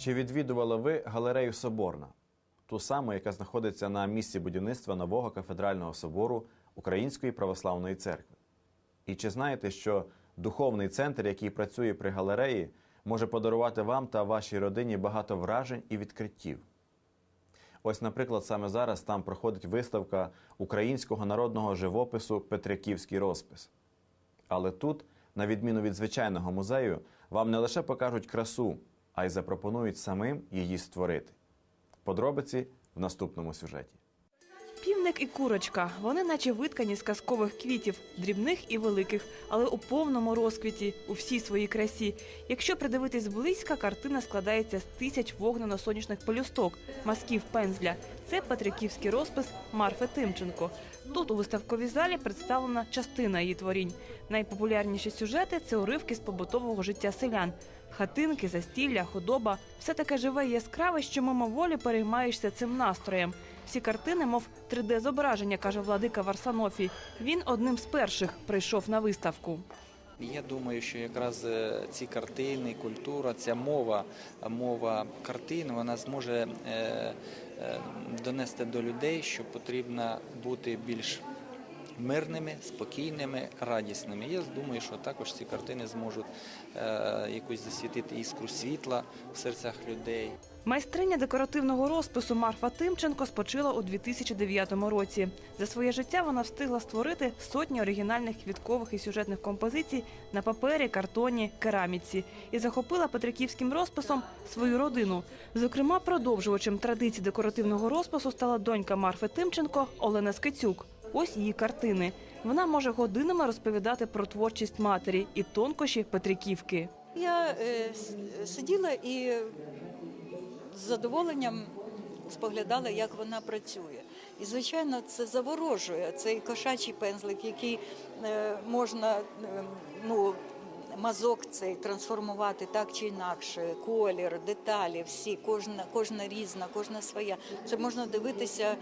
Чи відвідували ви галерею Соборна, ту саму, яка знаходиться на місці будівництва нового кафедрального собору Української православної церкви? І чи знаєте, що духовний центр, який працює при галереї, може подарувати вам та вашій родині багато вражень і відкриттів? Ось, наприклад, саме зараз там проходить виставка українського народного живопису Петриківський розпис. Але тут, на відміну від звичайного музею, вам не лише покажуть красу, а й запропонують самим її створити. Подробиці в наступному сюжеті. Півник і курочка. Вони наче виткані з казкових квітів, дрібних і великих, але у повному розквіті, у всій своїй красі. Якщо придивитись зблизька, картина складається з тисяч вогнено-сонячних пелюсток, мазків пензля. Це Петриківський розпис Марфи Тимченко. Тут у виставковій залі представлена частина її творінь. Найпопулярніші сюжети це уривки з побутового життя селян. Хатинки, застілля, худоба все таке живе і яскраве, що мимоволі переймаєшся цим настроєм. Всі картини, мов 3D-зображення, каже владика Варсанофій. Він одним з перших прийшов на виставку. Я думаю, що якраз е, ці картини, культура, ця мова, мова картин, вона зможе е, е, донести до людей, що потрібно бути більш мирними, спокійними, радісними. Я думаю, що також ці картини зможуть е, якусь засвітити іскру світла в серцях людей. Майстриня декоративного розпису Марфа Тимченко спочила у 2009 році. За своє життя вона встигла створити сотні оригінальних квіткових і сюжетних композицій на папері, картоні, кераміці і захопила петриківським розписом свою родину. Зокрема, продовжувачем традицій декоративного розпису стала донька Марфи Тимченко Олена Скицюк. Ось її картини. Вона може годинами розповідати про творчість матері і тонкощі Петриківки. Я е, сиділа і з задоволенням споглядала, як вона працює. І, звичайно, це заворожує цей кошачий пензлик, який е, можна е, ну, мазок цей трансформувати так чи інакше, колір, деталі, всі, кожна, кожна різна, кожна своя. Це можна дивитися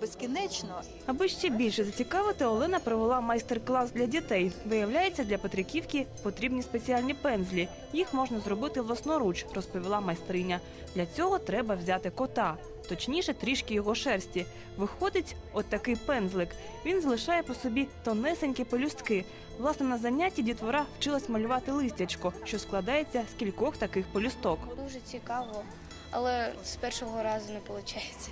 безкінечно. Аби ще більше зацікавити, Олена провела майстер-клас для дітей. Виявляється, для Петриківки потрібні спеціальні пензлі. Їх можна зробити власноруч, розповіла майстриня. Для цього треба взяти кота. Точніше, трішки його шерсті. Виходить от такий пензлик. Він залишає по собі тонесенькі пелюстки. Власне, на занятті дітвора вчилась малювати листячко, що складається з кількох таких пелюсток. Дуже цікаво, але з першого разу не виходить.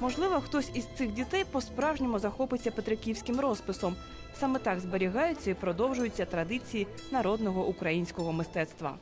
Можливо, хтось із цих дітей по-справжньому захопиться петриківським розписом. Саме так зберігаються і продовжуються традиції народного українського мистецтва.